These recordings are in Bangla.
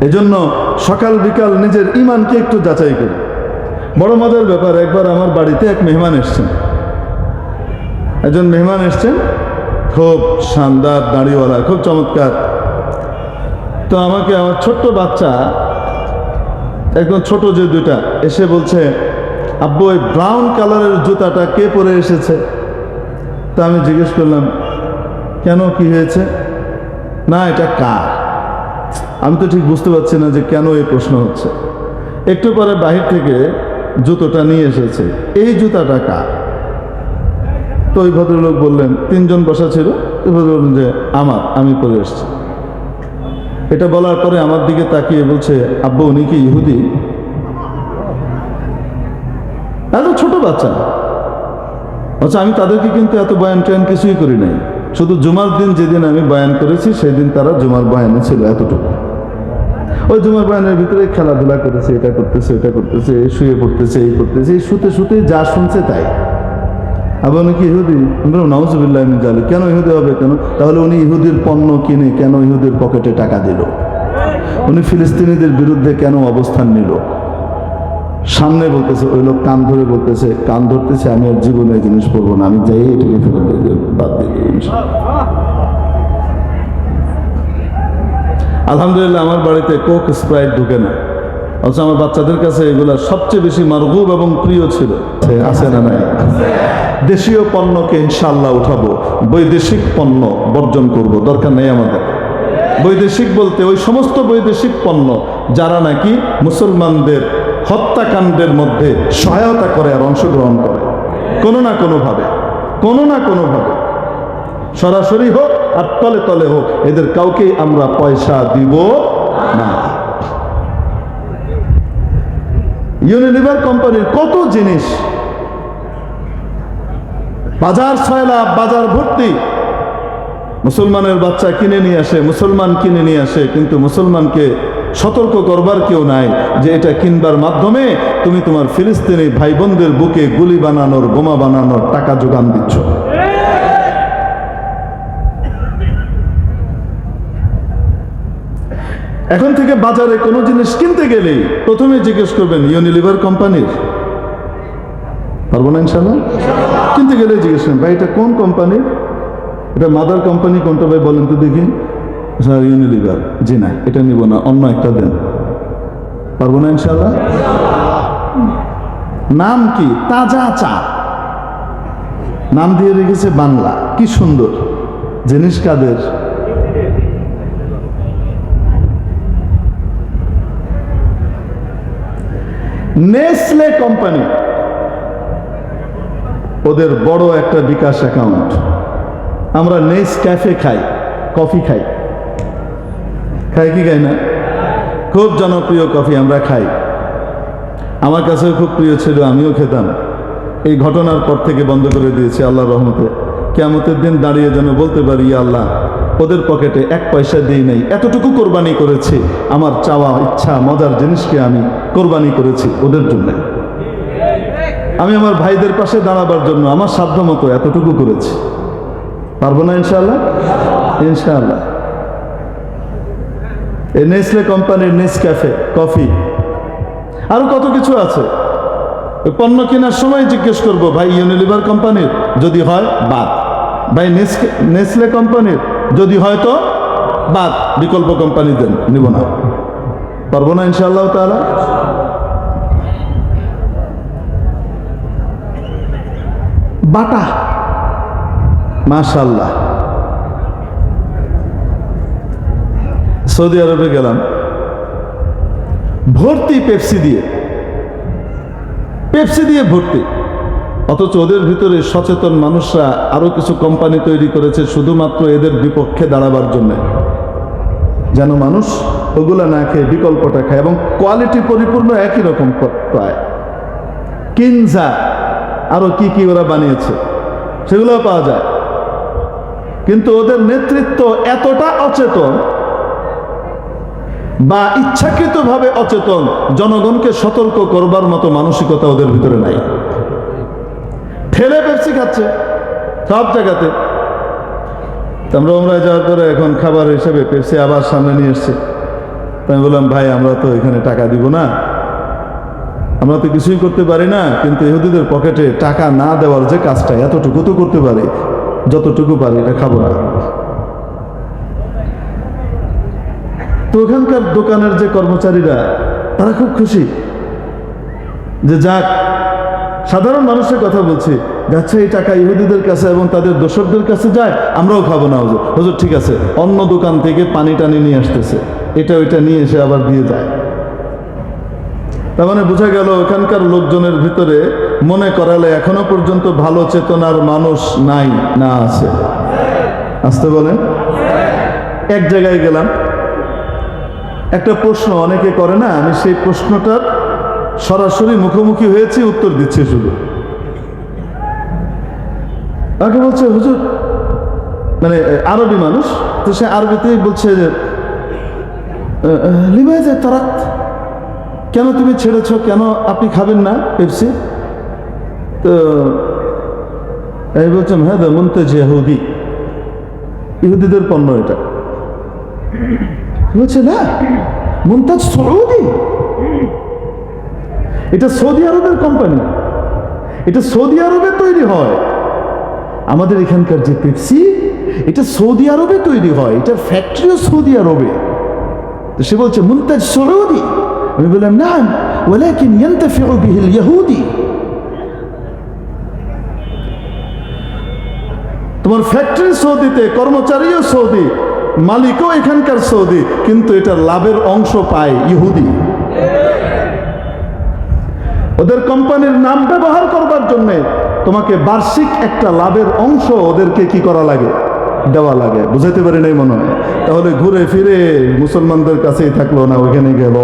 এজন্য সকাল বিকাল নিজের ইমানকে একটু যাচাই করি। বড় মজার ব্যাপার, একবার আমার বাড়িতে এক মেহমান এসছেন। একজন মেহমান এসছেন, খুব শানদার দাড়িওয়ালা, খুব চমৎকার। তো আমাকে, আমার ছোট্ট বাচ্চা, একদম ছোট যে দুইটা, এসে বলছে, আব্বু ওই ব্রাউন কালারের জুতাটা কে পরে এসেছে? তা আমি জিজ্ঞেস করলাম, কেন, কি হয়েছে? না, এটা কার? আমি তো ঠিক বুঝতে পারছি না যে কেন এই প্রশ্ন হচ্ছে। একটু পরে বাহির থেকে জুতোটা নিয়ে এসেছে। এই জুতাটা কার? তো ওই ভদ্রলোক বললেন, তিনজন বসা ছিল। ওই ভদ্রলোক যে, আমার, আমি পরে এসেছি। এটা বলার পরে আমার দিকে তাকিয়ে বলছে, আব্বু, উনি কি ইহুদি? এত ছোট বাচ্চা। আচ্ছা আমি তাদেরকে কিন্তু এত বয়ান টয়ান কিছুই করি নাই। শুধু জুমার দিন যেদিন আমি বয়ান করেছি, সেদিন তারা জুমার বয়ানে ছিল এতটুকু। ওই জুমার বয়ানের ভিতরে খেলাধুলা করেছে এটা করতেছে এটা করতেছে, শুয়ে পড়তেছে, এই করতেছে, এই শুতে শুতে যা শুনছে তাই। আবার কি ইহুদি নাউজুবিল্লাহ জালি কেন ইহুদি হবে কেন? তাহলে উনি ইহুদির পণ্য কিনে কেন ইহুদির পকেটে টাকা দিল? উনি ফিলিস্তিনিদের বিরুদ্ধে কেন অবস্থান নিল? সামনে বলতেছে, ওই লোক কান ধরে বলতেছে, কান ধরতেছে, আমি আর জীবনে জিনিস পড়ব না, আমি যাই এটাকে ফেরত বাদ দিয়ে আলহামদুলিল্লাহ আমার বাড়িতে কোক স্প্রাইট ঢুকে না অথচ আমার বাচ্চাদের কাছে এগুলা সবচেয়ে বেশি মারগুব এবং প্রিয় ছিল। আছে না নাই? দেশীয় পণ্যকে ইনশাল্লাহ উঠাবো বৈদেশিক পণ্য বর্জন করব দরকার নেই আমাদের। বৈদেশিক বলতে ওই সমস্ত বৈদেশিক পণ্য যারা নাকি মুসলমানদের হত্যাকাণ্ডের মধ্যে সহায়তা করে আর অংশগ্রহণ করে। কোনো না কোনোভাবে কোনো না কোনোভাবে। সরাসরি হোক আর তলে তলে হোক, এদের কাউকেই আমরা পয়সা দিব না। ইউনিলিভার কোম্পানির কত জিনিস? বাজার ছয়লা বাজার ভর্তি। মুসলমানের বাচ্চা কিনে নিয়ে আসে, মুসলমান কিনে নিয়ে আসে, কিন্তু মুসলমানকে সতর্ক করবার কেউ নাই যে এটা কিনবার মাধ্যমে তুমি তোমার ফিলিস্তিনি ভাই বোনদের বুকে গুলি বানানোর, বোমা বানানোর টাকা যোগান দিচ্ছ। এখন থেকে বাজারে কোনো জিনিস কিনতে গেলেই প্রথমে জিজ্ঞেস করবেন ইউনিলিভার কোম্পানির? পারব না ইনশাল্লাহ কিনতে গেলে জিজ্ঞেস করেন ভাই, এটা কোন কোম্পানির? এটা মাদার কোম্পানি, কোনটা ভাই বলেন তো দেখি? স্যার ইউনিলিভার জি, না, এটা নিব না, অন্য একটা দেন। পারব না ইনশাল্লাহ নাম কি? তাজা চা। নাম দিয়ে রেখেছে বাংলা। কি সুন্দর। জিনিস কাদের? নেসলে কোম্পানি, ওদের বড় একটা বিকাশ অ্যাকাউন্ট। আমরা নেস ক্যাফে খাই, কফি খাই। খাই কি খাই না? খুব জনপ্রিয় কফি আমরা খাই। আমার কাছেও খুব প্রিয় ছিল, আমিও খেতাম। এই ঘটনার পর থেকে বন্ধ করে দিয়েছি আল্লাহ রহমতে। কেমতের দিন দাঁড়িয়ে যেন বলতে পারি, "ইয়া আল্লাহ ওদের পকেটে এক পয়সা দিই নাই। এতটুকু কোরবানি করেছি। আমার চাওয়া ইচ্ছা, মজার জিনিসকে আমি কোরবানি করেছি ওদের জন্য। আমি আমার ভাইদের পাশে দাঁড়াবার জন্য আমার সাধ্য মতো এতটুকু করেছি। পারব না ইনশাআল্লাহ? ইনশাআল্লাহ। এই নেসলে কোম্পানির নেস ক্যাফে, কফি। আরও কত কিছু আছে? পণ্য কেনার সময় জিজ্ঞেস করব, ভাই, ইউনিলিভার কোম্পানির? যদি হয়, বাদ। ভাই নেসলে কোম্পানির? যদি হয় তো বাদ, বিকল্প কোম্পানি দেন, নিব না। পারব না ইনশাআল্লাহ তাআলা? বাটা। মাশাল্লাহ সৌদি আরবে গেলাম। ভর্তি পেপসি দিয়ে। পেপসি দিয়ে ভর্তি। অথচ ওদের ভিতরে সচেতন মানুষরা আরও কিছু কোম্পানি তৈরি করেছে শুধুমাত্র এদের বিপক্ষে দাঁড়াবার জন্য। যেন মানুষ ওগুলা না খেয়ে বিকল্পটা খায় এবং কোয়ালিটি পরিপূর্ণ একই রকম প্রায় কিনজা আরও কি কি ওরা বানিয়েছে সেগুলো পাওয়া যায়। কিন্তু ওদের নেতৃত্ব এতটা অচেতন বা ইচ্ছাকৃতভাবে অচেতন, জনগণকে সতর্ক করবার মতো মানসিকতা ওদের ভিতরে নাই। ঠেলে পেপসি খাচ্ছে, সব জায়গাতে। আমরা ওমরায় যাওয়ার পরে এখন খাবার হিসেবে পেপসি আবার সামনে নিয়ে এসছে। আমি বললাম, ভাই, আমরা তো এখানে টাকা দিব না। আমরা তো কিছুই করতে পারি না, কিন্তু ইহুদিদের পকেটে টাকা না দেওয়ার যে কাজটা এতটুকু তো করতে পারি। যতটুকু পারি, এটা খাব না। তো ওখানকার দোকানের যে কর্মচারীরা, তারা খুব খুশি। যে যাক, সাধারণ মানুষের কথা বলছি আচ্ছা এই টাকা ইহুদিদের কাছে এবং তাদের দোসরদের কাছে যায়, আমরাও খাব না, হুজুর। হুজুর, ঠিক আছে, অন্য দোকান থেকে পানি টানি নিয়ে আসতেছে, এটা ওইটা নিয়ে এসে আবার দিয়ে যায়। তার মানে বোঝা গেল এখানকার লোকজনের ভিতরে মনে করালে এখনও পর্যন্ত ভালো চেতনার মানুষ নাই, না আছে। আসতে বলেন। এক জায়গায় গেলাম। একটা প্রশ্ন অনেকে করে না, আমি সেই প্রশ্নটার সরাসরি মুখোমুখি হয়েছি, উত্তর দিচ্ছে শুধু। তাকে বলছে, হুজুর মানে আরবি মানুষ? তো সে আরবিতেই বলছে যে লিবাইজে তারাত। কেন তুমি ছেড়েছ? কেন আপনি খাবেন না পেপসি? তো, এই বলছেন হ্যাঁ দা মুনতেজ ইহুদি ইহুদিদের পণ্য এটা। বলছে, না মুমতাজ সৌদি। এটা সৌদি আরবের কোম্পানি এটা সৌদি আরবে তৈরি হয় আমাদের এখানকার যে পেপসি এটা সৌদি আরবে তৈরি হয় এটার ফ্যাক্টরিও সৌদি আরবে তো সে বলছে মুমতাজ সৌদি আমি বললাম না ولكن ينتفع به اليهودي তোমার ফ্যাক্টরি সৌদিতে কর্মচারীও সৌদি মালিকও এখানকার সৌদি কিন্তু এটা লাভের অংশ পায় ইহুদি ওদের কোম্পানির নাম ব্যবহার করবার জন্য তোমাকে বার্ষিক একটা লাভের অংশ ওদেরকে কি করা লাগে, দেওয়া লাগে, বুঝাইতে পারি নাই মনে হয়? তাহলে ঘুরে ফিরে মুসলমানদের কাছেই থাকল না ওখানে গেল।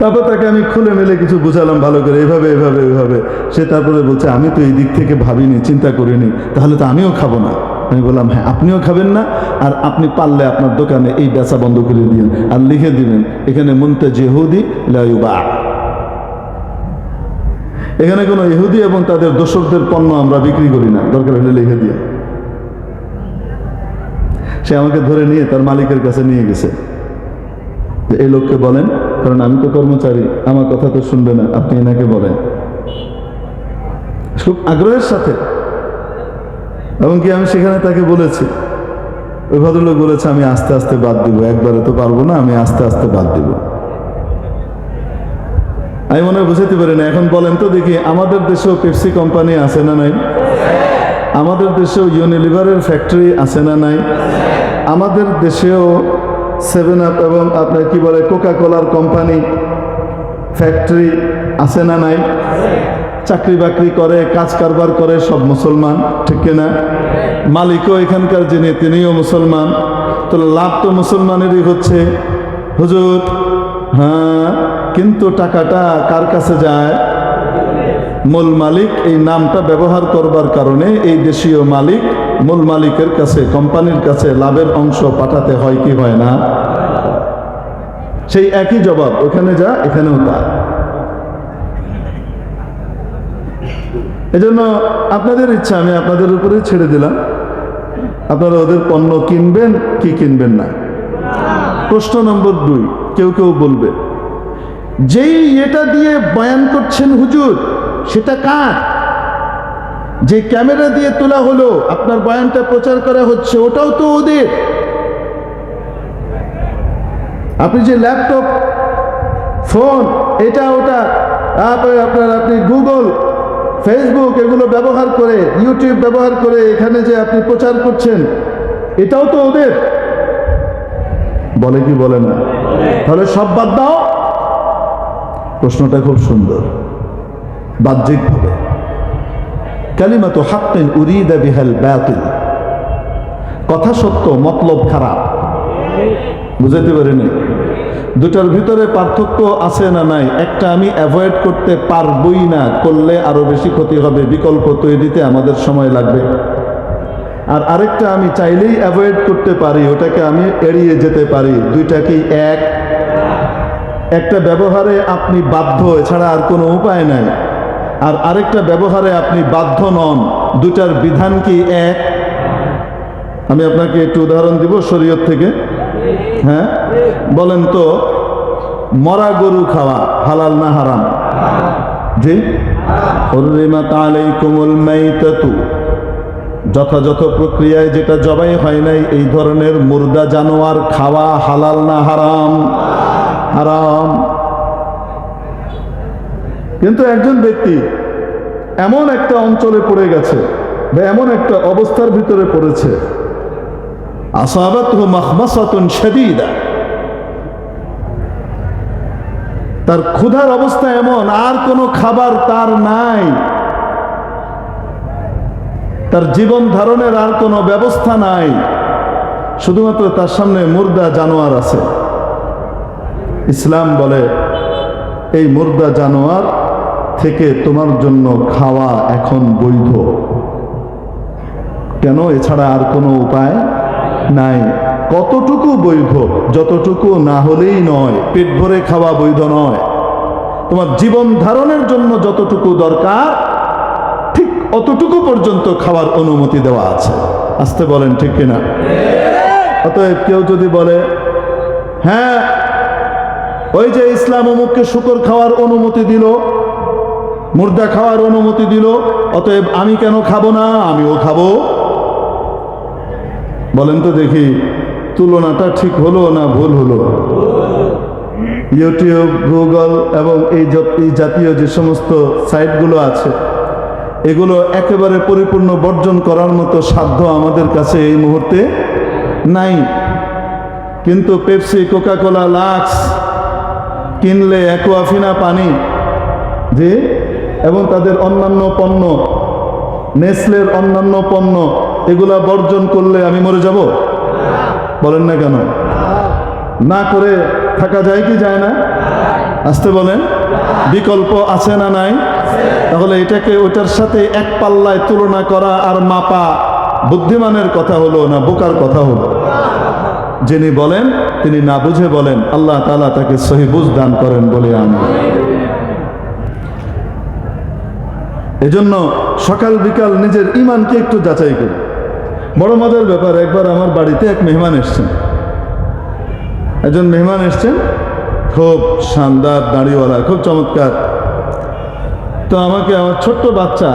তারপর তাকে আমি খুলে মেলে কিছু বুঝালাম ভালো করে, এভাবে এভাবে এভাবে। সে তারপরে বলছে, আমি তো এই দিক থেকে ভাবিনি, চিন্তা করিনি, তাহলে তো আমিও খাব না। আমি বললাম হ্যাঁ আপনিও খাবেন না, আর আপনি পারলে আপনার দোকানে এই বেচা বন্ধ করে দিন আর লিখে দিবেন, এখানে মুনতে জেহুদি লাইবা এখানে কোনো ইহুদি এবং তাদের দোসরদের পণ্য আমরা বিক্রি করি না, দরকার হলে লিখে দিয়ে সে আমাকে ধরে নিয়ে তার মালিকের কাছে নিয়ে গেছে। এই লোককে বলেন, কারণ আমি তো কর্মচারী, আমার কথা তো শুনবে না, আপনি এনাকে বলেন। খুব আগ্রহের সাথে এমনকি আমি সেখানে তাকে বলেছি, ওই ভদ্রলোক বলেছে, আমি আস্তে আস্তে বাদ দিব, একবারে তো পারব না, আমি আস্তে আস্তে বাদ দিব। আমি মনে বুঝাতে পারি না। এখন বলেন তো দেখি, আমাদের দেশেও পেপসি কোম্পানি আছে না নাই? আমাদের দেশেও ইউনিলিভারের ফ্যাক্টরি আছে না নাই? আমাদের দেশেও সেভেন আপ এবং আপনার কি বলে কোকা কোলার কোম্পানি ফ্যাক্টরি আছে না নাই? চাকরি বাকরি করে, কাজ কারবার করে, সব মুসলমান, ঠিক কিনা মালিকও এখানকার যিনি, তিনিও মুসলমান। তো লাভ তো মুসলমানেরই হচ্ছে। হুজুর হ্যাঁ কিন্তু টাকাটা কার কাছে যায়? মূল মালিক এই নামটা ব্যবহার করবার কারণে এই দেশীয় মালিক মূল মালিকের কাছে, কোম্পানির কাছে লাভের অংশ পাঠাতে হয় কি হয় না? সেই একই জবাব ওখানে যা, এখানেও তা। এজন্য আপনাদের ইচ্ছা, আমি আপনাদের উপরে ছেড়ে দিলাম। আপনারা ওদের পণ্য কিনবেন কি কিনবেন না? প্রশ্ন নম্বর দুই, কেউ কেউ বলবে, যেই এটা দিয়ে বয়ান করছেন হুজুর, সেটা কার? যে ক্যামেরা দিয়ে তোলা হলো, আপনার বয়ানটা প্রচার করা হচ্ছে, ওটাও তো ওদের। আপনি যে ল্যাপটপ, ফোন, এটা ওটা আপনার, আপনি গুগল ফেসবুক এগুলো ব্যবহার করে ইউটিউব ব্যবহার করে এখানে যে আপনি প্রচার করছেন, এটাও তো ওদের। বলে কি বলে না? তাহলে সব বাদ দাও। প্রশ্নটা খুব সুন্দর। বাহ্যিকভাবে। কালিমাত হাক্কিন উরিদা বিহাল বাতিল। কথা সত্য, মতলব খারাপ। বুঝাতে পারিনি? দুটার ভিতরে পার্থক্য আছে না নাই? একটা আমি অ্যাভয়েড করতে পারবই না, করলে আরও বেশি ক্ষতি হবে, বিকল্প তৈরিতে আমাদের সময় লাগবে। আর আরেকটা আমি চাইলেই অ্যাভয়েড করতে পারি, ওটাকে আমি এড়িয়ে যেতে পারি। দুইটা কি এক? একটা ব্যবহারে আপনি বাধ্য, এছাড়া আর কোনো উপায় নাই। আর আরেকটা ব্যবহারে আপনি বাধ্য নন দুটার বিধান কি এক? আমি আপনাকে একটু উদাহরণ দিব শরীয়ত থেকে। হ্যাঁ? বলেন তো, মরা গরু খাওয়া হালাল না হারাম? জি? যথাযথ প্রক্রিয়ায় যেটা জবাই হয় নাই, এই ধরনের মুর্দা জানোয়ার খাওয়া হালাল না হারাম? হারাম। কিন্তু একজন ব্যক্তি এমন একটা অঞ্চলে পড়ে গেছে বা এমন একটা অবস্থার ভিতরে পড়েছে তার ক্ষুধার অবস্থা এমন, আর কোনো খাবার তার নাই। তার জীবন ধারণের আর কোনো ব্যবস্থা নাই। শুধুমাত্র তার সামনে মুর্দা জানোয়ার আছে। ইসলাম বলে, এই মুর্দা জানোয়ার থেকে তোমার জন্য খাওয়া এখন বৈধ। কেন? এছাড়া আর কোনো উপায়? নাই। কতটুকু বৈধ, যতটুকু না হলেই নয়, পেট ভরে খাওয়া বৈধ নয়। তোমার জীবন ধারণের জন্য যতটুকু দরকার, ঠিক অতটুকু পর্যন্ত খাওয়ার অনুমতি দেওয়া আছে। আসতে বলেন, ঠিক কিনা? অতএব কেউ যদি বলে হ্যাঁ ওই যে ইসলাম অমুককে শুকর খাওয়ার অনুমতি দিল, মুর্দা খাওয়ার অনুমতি দিল, অতএব আমি কেন খাব না? আমিও খাব। বলেন তো দেখি, তুলনাটা ঠিক হলো না ভুল হলো? ইউটিউব, গুগল এবং এই জাতীয় যে সমস্ত সাইটগুলো আছে, এগুলো একেবারে পরিপূর্ণ বর্জন করার মতো সাধ্য আমাদের কাছে এই মুহূর্তে নাই। কিন্তু পেপসি, কোকাকোলা, লাক্স কিনলে অ্যাকোয়াফিনা পানি যে এবং তাদের অন্যান্য পণ্য, নেসলের অন্যান্য পণ্য এগুলা বর্জন করলে আমি মরে যাব? বলেন না কেন? না করে থাকা যায় কি যায় না? আসতে বলেন। বিকল্প আছে না নাই? তাহলে এটাকে ওইটার সাথে এক পাল্লায় তুলনা করা আর মাপা বুদ্ধিমানের কথা হলো না বোকার কথা হলো? যিনি বলেন, তিনি না বুঝে বলেন, আল্লাহ তালা তাকে সহি বুঝ দান করেন বলে আমি। এজন্য সকাল বিকাল নিজের ইমানকে একটু যাচাই করি বড় মজার ব্যাপার, একবার আমার বাড়িতে এক মেহমান এসছেন। একজন মেহমান এসছেন, খুব শানদার দাড়িওয়ালা, খুব চমৎকার। তো আমাকে, আমার ছোট্ট বাচ্চা,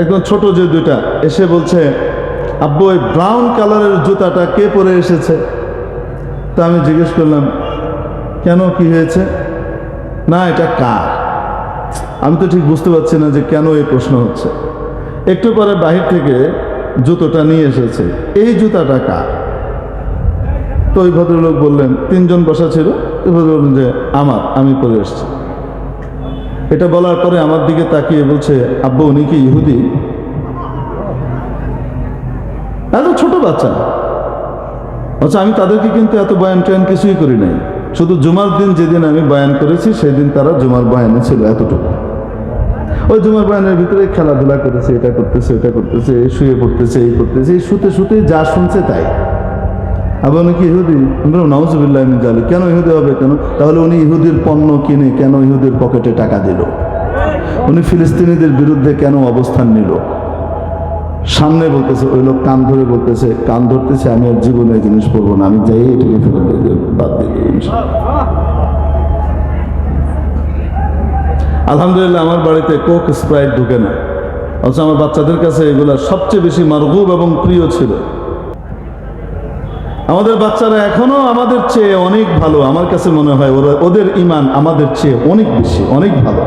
একদম ছোট যে দুইটা, এসে বলছে, আব্বু ওই ব্রাউন কালারের জুতাটা কে পরে এসেছে? তা আমি জিজ্ঞেস করলাম, কেন, কি হয়েছে? না, এটা কার? আমি তো ঠিক বুঝতে পারছি না যে কেন এই প্রশ্ন হচ্ছে। একটু পরে বাহির থেকে জুতোটা নিয়ে এসেছে। এই জুতাটা কার? তো ওই ভদ্রলোক বললেন, তিনজন বসা ছিল। ওই ভদ্রলোক যে, আমার, আমি পরে এসেছি এটা বলার পরে আমার দিকে তাকিয়ে বলছে, আব্বু, উনি কি ইহুদি? এত ছোট বাচ্চা। আচ্ছা আমি তাদেরকে কিন্তু এত বয়ান টয়ান কিছুই করি নাই। শুধু জুমার দিন যেদিন আমি বয়ান করেছি, সেদিন তারা জুমার বয়ানে ছিল, এতটুকু। ওই জুমার বয়ানের ভিতরে খেলাধুলা করেছে এটা করতেছে এটা করতেছে, শুয়ে পড়তেছে, এই করতেছে, এই শুতে শুতে যা শুনছে তাই। আবার উনি কি ইহুদি নাউজুবিল্লাহ জালি কেন ইহুদি হবে কেন? তাহলে উনি ইহুদির পণ্য কিনে কেন ইহুদির পকেটে টাকা দিল? উনি ফিলিস্তিনিদের বিরুদ্ধে কেন অবস্থান নিল? সামনে বলতেছে, ওই লোক কান ধরে বলতেছে, কান ধরতেছে, আমি আর জীবনে জিনিস পড়ব না, আমি যাই এটাকে ফেরত বাদ দিয়ে আলহামদুলিল্লাহ, আমার বাড়িতে কোক স্প্রাইট ঢুকে না। অথচ আমার বাচ্চাদের কাছে এগুলা সবচেয়ে বেশি মারগুব এবং প্রিয় ছিল। আমাদের বাচ্চারা এখনও আমাদের চেয়ে অনেক ভালো, আমার কাছে মনে হয় ওরা, ওদের ইমান আমাদের চেয়ে অনেক বেশি, অনেক ভালো।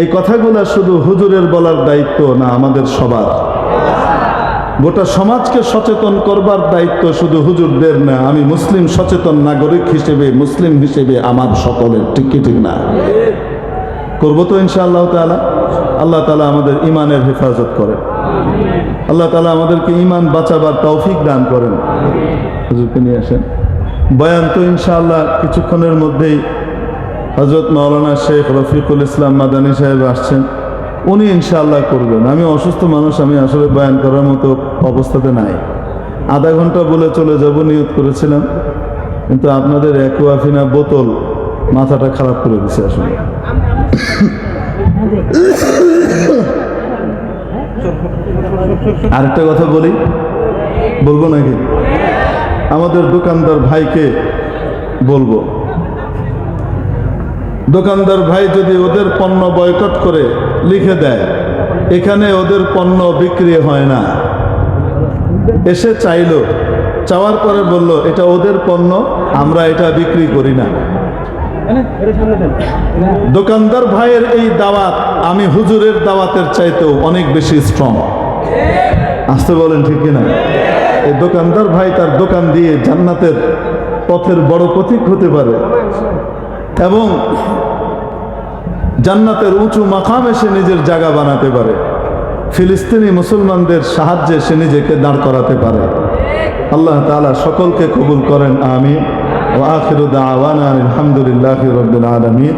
এই কথাগুলো শুধু হুজুরের বলার দায়িত্ব না, আমাদের সবার। গোটা সমাজকে সচেতন করবার দায়িত্ব শুধু হুজুরদের না, আমি মুসলিম সচেতন নাগরিক হিসেবে, মুসলিম হিসেবে আমার সকলের, ঠিক ঠিক না? করব তো ইনশাআল্লাহ তালা আল্লাহ তালা আমাদের ইমানের হেফাজত করে। আল্লাহ তালা আমাদেরকে ইমান বাঁচাবার তৌফিক দান করেন। হুজুরকে নিয়ে আসেন। বয়ান তো ইনশাআল্লাহ কিছুক্ষণের মধ্যেই হজরত মাওলানা শেখ রফিকুল ইসলাম মাদানী সাহেব আসছেন। উনি ইনশাআল্লাহ করবেন। আমি অসুস্থ মানুষ, আমি আসলে বয়ান করার মতো অবস্থাতে নাই। আধা ঘণ্টা বলে চলে যাব, নিয়ত করেছিলাম। কিন্তু আপনাদের অ্যাকুয়াফিনা বোতল মাথাটা খারাপ করে দিছে আসলে। আরেকটা কথা বলি, বলব নাকি? আমাদের দোকানদার ভাইকে বলব। দোকানদার ভাই যদি ওদের পণ্য বয়কট করে লিখে দেয়, এখানে ওদের পণ্য বিক্রি হয় না। এসে চাইলো, চাওয়ার পরে বলল, এটা ওদের পণ্য, আমরা এটা বিক্রি করি না। দোকানদার ভাইয়ের এই দাওয়াত আমি হুজুরের দাওয়াতের চাইতেও অনেক বেশি স্ট্রং আসতে বলেন ঠিক কিনা? এই দোকানদার ভাই তার দোকান দিয়ে জান্নাতের পথের বড় পথিক হতে পারে। এবং জান্নাতের উঁচু মাখামে সে নিজের জায়গা বানাতে পারে। ফিলিস্তিনি মুসলমানদের সাহায্যে সে নিজেকে দাঁড় করাতে পারে। আল্লাহ তালা সকলকে কবুল করেন আমি ও আখিরুদ্দাওয়ানা আলহামদুলিল্লাহ রবিল আলমী